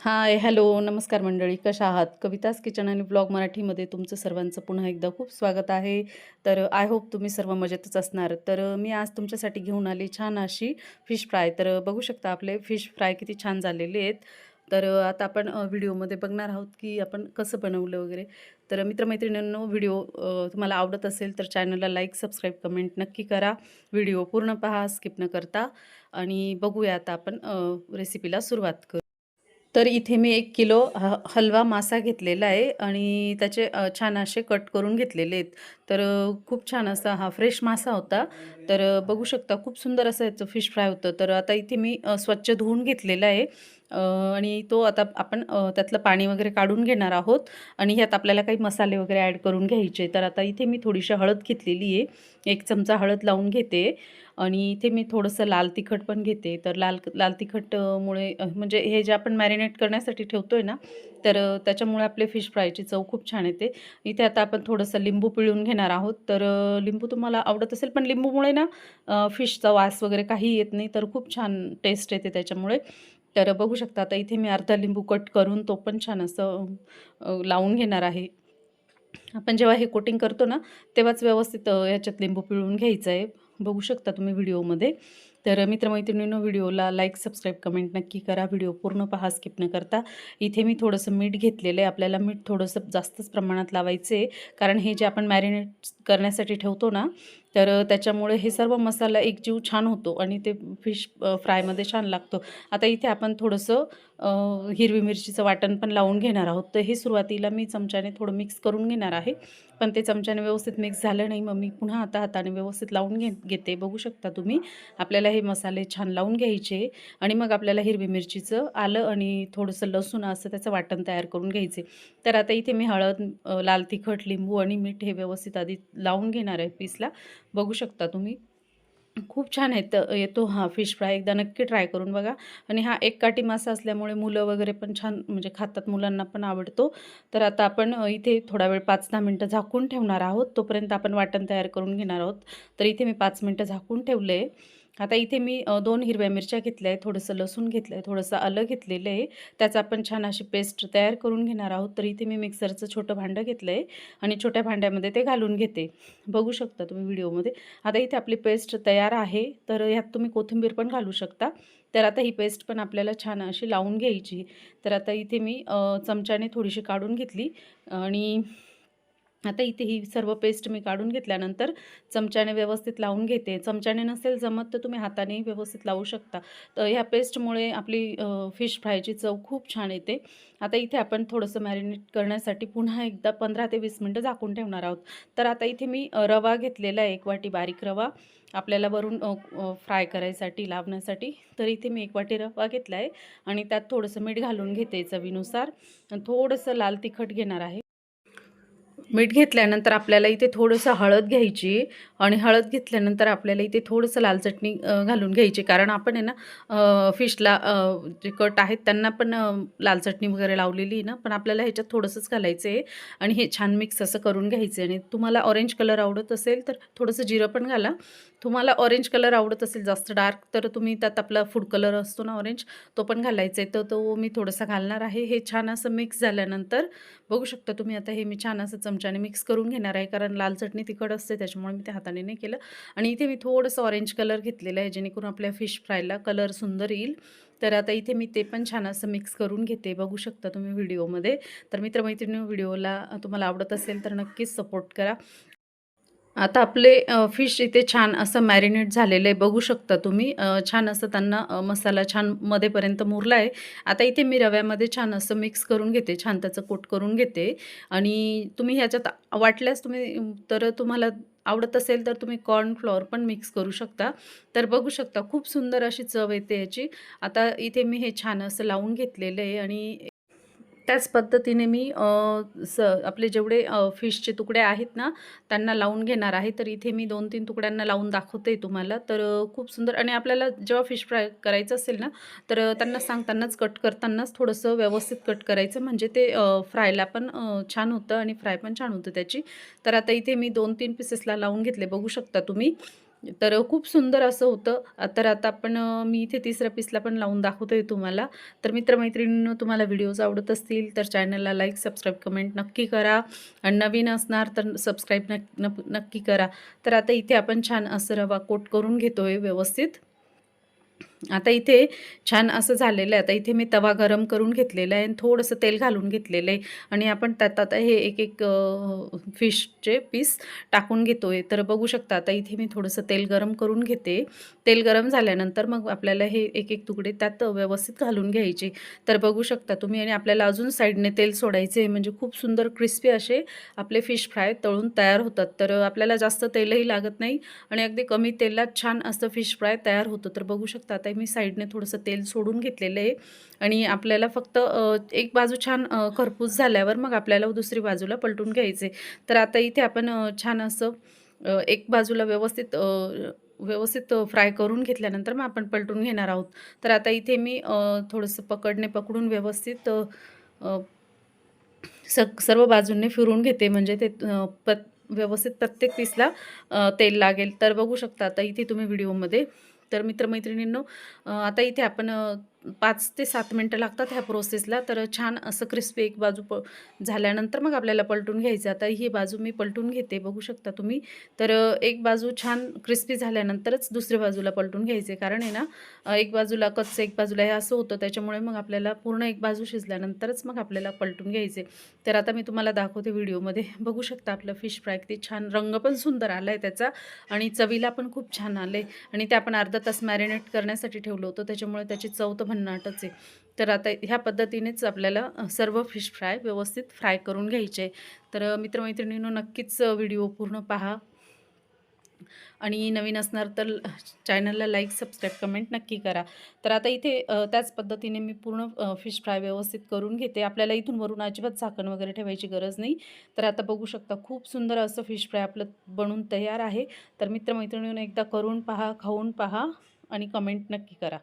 Hi hello नमस्कार मंडळी कशा आहात? कवितास किचन आणि ब्लॉग मराठीमध्ये तुमचं सर्वांचं पुन्हा एकदा खूप स्वागत आहे. तर आय होप तुम्ही सर्व मजेतच असणार. तर मी आज तुमच्यासाठी घेऊन आली छान अशी फिश फ्राय. तर बघू शकता आपले फिश फ्राय किती छान झालेले आहेत. तर आता आपण व्हिडिओमध्ये बघणार आहोत की आपण कसं बनवलं वगैरे. तर मित्रमैत्रिणींनो व्हिडिओ तुम्हाला आवडत असेल तर चॅनलला लाईक सबस्क्राईब कमेंट नक्की करा. व्हिडिओ पूर्ण पहा स्किप न करता. आणि बघूया आता आपण रेसिपीला सुरुवात करू. तर इथे मी एक किलो ह हलवा मासा घेतलेला आहे आणि त्याचे छान असे कट करून घेतलेले आहेत. तर खूप छान असा हा फ्रेश मासा होता. तर बघू शकता खूप सुंदर असं याचं फिश फ्राय होतं. तर आता इथे मी स्वच्छ धुवून घेतलेलं आहे. आणि तो आता आपण त्यातलं पाणी वगैरे काढून घेणार आहोत आणि ह्यात आपल्याला काही मसाले वगैरे ॲड करून घ्यायचे. तर आता इथे मी थोडीशी हळद घेतलेली आहे. एक चमचा हळद लावून घेते आणि इथे मी थोडंसं लाल तिखट पण घेते. तर लाल लाल तिखटमुळे म्हणजे हे जे आपण मॅरिनेट करण्यासाठी ठेवतो आहे ना तर त्याच्यामुळे आपले फिश फ्रायची चव खूप छान येते. इथे आता आपण थोडंसं लिंबू पिळून घेणार आहोत. तर लिंबू तुम्हाला आवडत असेल पण लिंबूमुळे ना फिशचा वास वगैरे काही येत नाही. तर खूप छान टेस्ट येते त्याच्यामुळे. तर बघू शकता आता इथे मी अर्धा लिंबू कट करून तो पण छान असं लावून घेणार आहे. आपण जेव्हा हे कोटिंग करतो ना तेव्हाच व्यवस्थित याच्यात ह्याच्यात लिंबू पिळून घ्यायचं आहे. बघू शकता तुम्ही व्हिडिओमध्ये. तर मित्रमैत्रिणींनो व्हिडिओला लाईक सबस्क्राईब कमेंट नक्की करा. व्हिडिओ पूर्ण पहा स्किप न करता. इथे मी थोडंसं मीठ घेतलेलं आहे. आपल्याला मीठ थोडंसं जास्तच प्रमाणात लावायचं आहे कारण हे जे आपण मॅरिनेट करण्यासाठी ठेवतो ना तर त्याच्यामुळे हे सर्व मसाला एकजीव छान होतो आणि ते फिश फ्रायमध्ये छान लागतो. आता इथे आपण थोडंसं हिरवी मिरचीचं वाटण पण लावून घेणार आहोत. तर हे सुरुवातीला मी चमच्याने थोडं मिक्स करून घेणार आहे. पण ते चमच्याने व्यवस्थित मिक्स झालं नाही मग मी पुन्हा आता हाताने व्यवस्थित लावून घे घेते. बघू शकता तुम्ही. आपल्याला हे मसाले छान लावून घ्यायचे आणि मग आपल्याला हिरवी मिरचीचं आलं आणि थोडंसं लसूण असं त्याचं वाटण तयार करून घ्यायचे. तर आता इथे मी हळद लाल तिखट लिंबू आणि मीठ हे व्यवस्थित आधी लावून घेणार आहे पीसला बघू शकता तुम्ही. खूप छान येत येतो हा फिश फ्राय एकदा नक्की ट्राय करून बघा. आणि हा एक काठी मासा असल्यामुळे मुलं वगैरे पण छान म्हणजे खातात मुलांना पण आवडतो. तर आता आपण इथे थोडा वेळ पाच दहा मिनटं झाकून ठेवणार आहोत. तोपर्यंत आपण वाटण तयार करून घेणार आहोत. तर इथे मी पाच मिनटं झाकून ठेवलं. आहे आता इथे मी दोन हिरव्या मिरच्या घेतल्या आहे थोडंसं लसूण घेतलं आहे थोडंसं आलं घेतलेलं आहे. त्याचं आपण छान अशी पेस्ट तयार करून घेणार आहोत. तर इथे मी मिक्सरचं छोटं भांडं घेतलं आहे आणि छोट्या भांड्यामध्ये ते घालून घेते. बघू शकता तुम्ही व्हिडिओमध्ये. आता इथे आपली पेस्ट तयार आहे. तर ह्यात तुम्ही कोथिंबीर पण घालू शकता. तर आता ही पेस्ट पण आपल्याला छान अशी लावून घ्यायची. तर आता इथे मी चमच्याने थोडीशी काढून घेतली आणि आता इथे ही सर्व पेस्ट मी काढून घेतल्यानंतर चमच्याने व्यवस्थित लावून घेते. चमच्याने नसेल जमत तर तुम्ही हातानेही व्यवस्थित लावू शकता. तर ह्या पेस्टमुळे आपली फिश फ्रायची चव खूप छान येते. आता इथे आपण थोडंसं मॅरिनेट करण्यासाठी पुन्हा एकदा पंधरा ते वीस मिनटं झाकून ठेवणार आहोत. तर आता इथे मी रवा घेतलेला आहे एक वाटी बारीक रवा. आपल्याला वरून फ्राय करायसाठी लावण्यासाठी. तर इथे मी एक वाटी रवा घेतला आहे आणि त्यात थोडंसं मीठ घालून घेते चवीनुसार. थोडंसं लाल तिखट घेणार आहे. मीठ घेतल्यानंतर आपल्याला इथे थोडंसं हळद घ्यायची आणि हळद घेतल्यानंतर आपल्याला इथे थोडंसं लाल चटणी घालून घ्यायची. कारण आपण आहे ना फिशला जे कट आहेत त्यांना पण लाल चटणी वगैरे लावलेली आहे ना पण आपल्याला ह्याच्यात थोडंसंच घालायचं आहे आणि हे छान मिक्स असं करून घ्यायचं आहे आणि तुम्हाला ऑरेंज कलर आवडत असेल तर थोडंसं जिरं पण घाला. तुम्हाला ऑरेंज कलर आवडत असेल जास्त डार्क तर तुम्ही त्यात आपला फूड कलर असतो ना ऑरेंज तो पण घालायचा आहे तर तो मी थोडंसं घालणार आहे. हे छान असं मिक्स झाल्यानंतर बघू शकता तुम्ही आता हे मी छान असं चमच्याने मिक्स करून घेणार आहे कारण लाल चटणी तिखट असते त्याच्यामुळे मी ते हाताने नाही केलं. आणि इथे मी थोडंसं ऑरेंज कलर घेतलेलं आहे जेणेकरून आपल्या फिश फ्रायला कलर सुंदर येईल. तर आता इथे मी ते पण छान असं मिक्स करून घेते. बघू शकता तुम्ही व्हिडिओमध्ये तर मित्रमैत्रिणी व्हिडिओला तुम्हाला आवडत असेल तर नक्कीच सपोर्ट करा. आता आपले फिश इथे छान असं मॅरिनेट झालेलं आहे. बघू शकता तुम्ही. छान असं त्यांना मसाला छान मध्येपर्यंत मुरला आहे. आता इथे मी रव्यामध्ये छान असं मिक्स करून घेते. छान त्याचं कोट करून घेते. आणि तुम्ही ह्याच्यात वाटल्यास तुम्ही तर तुम्हाला आवडत असेल तर तुम्ही कॉर्नफ्लॉवर पण मिक्स करू शकता. तर बघू शकता खूप सुंदर अशी चव येते याची. आता इथे मी हे छान असं लावून घेतलेलं आहे. आणि त्याच पद्धतीने मी स आपले जेवढे फिशचे तुकडे आहेत ना त्यांना लावून घेणार आहे. तर इथे मी दोन तीन तुकड्यांना लावून दाखवते तुम्हाला. तर खूप सुंदर आणि आपल्याला जेव्हा फिश फ्राय करायचं असेल ना तर त्यांना सांगतानाच कट करतानाच थोडंसं व्यवस्थित कट करायचं. म्हणजे ते फ्रायला पण छान होतं आणि फ्राय पण छान होतं त्याची. तर आता इथे मी दोन तीन पीसेसला लावून घेतले. बघू शकता तुम्ही. तर खूप सुंदर असं होतं. तर आता आपण मी इथे तिसऱ्या पीसला पण लावून दाखवतोय तुम्हाला. तर मित्रमैत्रिणींनो तुम्हाला व्हिडिओज आवडत असतील तर चॅनलला लाईक सबस्क्राईब कमेंट नक्की करा. आणि नवीन असणार तर सबस्क्राईब नक- नक्की करा. तर आता इथे आपण छान असं रवा कोट करून घेतोय व्यवस्थित. आता इथे छान असं झालेलं आहे. आता इथे मी तवा गरम करून घेतलेला आहे आणि थोडंसं तेल घालून घेतलेलं आहे. आणि आपण त्यात आता हे एक एक फिशचे पीस टाकून घेतो आहे तर बघू शकता आता इथे मी थोडंसं तेल गरम करून घेते. तेल गरम झाल्यानंतर मग आपल्याला हे एक एक तुकडे त्यात व्यवस्थित घालून घ्यायचे. तर बघू शकता तुम्ही आणि आपल्याला अजून साईडने तेल सोडायचे म्हणजे खूप सुंदर क्रिस्पी असे आपले फिश फ्राय तळून तयार होतात. तर आपल्याला जास्त तेलही लागत नाही आणि अगदी कमी तेलात छान असं फिश फ्राय तयार होतं. तर बघू शकता आता मी साईडने थोडंसं तेल सोडून घेतलेलं आहे. आणि आपल्याला फक्त एक बाजू छान खरपूस झाल्यावर मग आपल्याला दुसरी बाजूला पलटून घ्यायचे. तर आता इथे आपण छान असं एक बाजूला व्यवस्थित व्यवस्थित फ्राय करून घेतल्यानंतर मग आपण पलटून घेणार आहोत. तर आता इथे मी थोडंसं पकडणे पकडून व्यवस्थित स सर्व बाजूंनी फिरून घेते. म्हणजे ते अ, प व्यवस्थित प्रत्येक पीसला तेल लागेल. तर बघू शकता आता इथे तुम्ही व्हिडिओमध्ये तर मित्रमैत्रिणींनो आता इथे आपण पाच ते सात मिनटं लागतात ह्या प्रोसेसला तर छान असं क्रिस्पी एक बाजू प झाल्यानंतर मग आपल्याला पलटून घ्यायचं. आता ही बाजू मी पलटून घेते बघू शकता तुम्ही. तर एक बाजू छान क्रिस्पी झाल्यानंतरच दुसऱ्या बाजूला पलटून घ्यायचे. कारण आहे ना एक बाजूला कच्चं एक बाजूला हे असं होतं. त्याच्यामुळे मग आपल्याला पूर्ण एक बाजू शिजल्यानंतरच मग आपल्याला पलटून घ्यायचे. तर आता मी तुम्हाला दाखवते व्हिडिओमध्ये. बघू शकता आपलं फिश फ्राय किती छान रंग पण सुंदर आला आहे त्याचा आणि चवीला पण खूप छान आलं आहे आणि ते आपण अर्धा तास मॅरिनेट करण्यासाठी ठेवलं होतं. त्याच्यामुळे त्याची चव तर भन्नाटच. आहे तर आता ह्या पद्धतीनेच आपल्याला सर्व फिश फ्राय व्यवस्थित फ्राय करून घ्यायचे. तर मित्रमैत्रिणींनो नक्कीच व्हिडिओ पूर्ण पहा. आणि नवीन असणार तर चॅनलला लाईक सबस्क्राईब कमेंट नक्की करा. तर आता इथे त्याच पद्धतीने मी पूर्ण फिश फ्राय व्यवस्थित करून घेते. आपल्याला इथून वरून अजिबात झाकण वगैरे ठेवायची गरज नाही. तर आता बघू शकता खूप सुंदर असं फिश फ्राय आपलं बनून तयार आहे. तर मित्रमैत्रिणींनो एकदा करून पहा खाऊन पहा आणि कमेंट नक्की करा.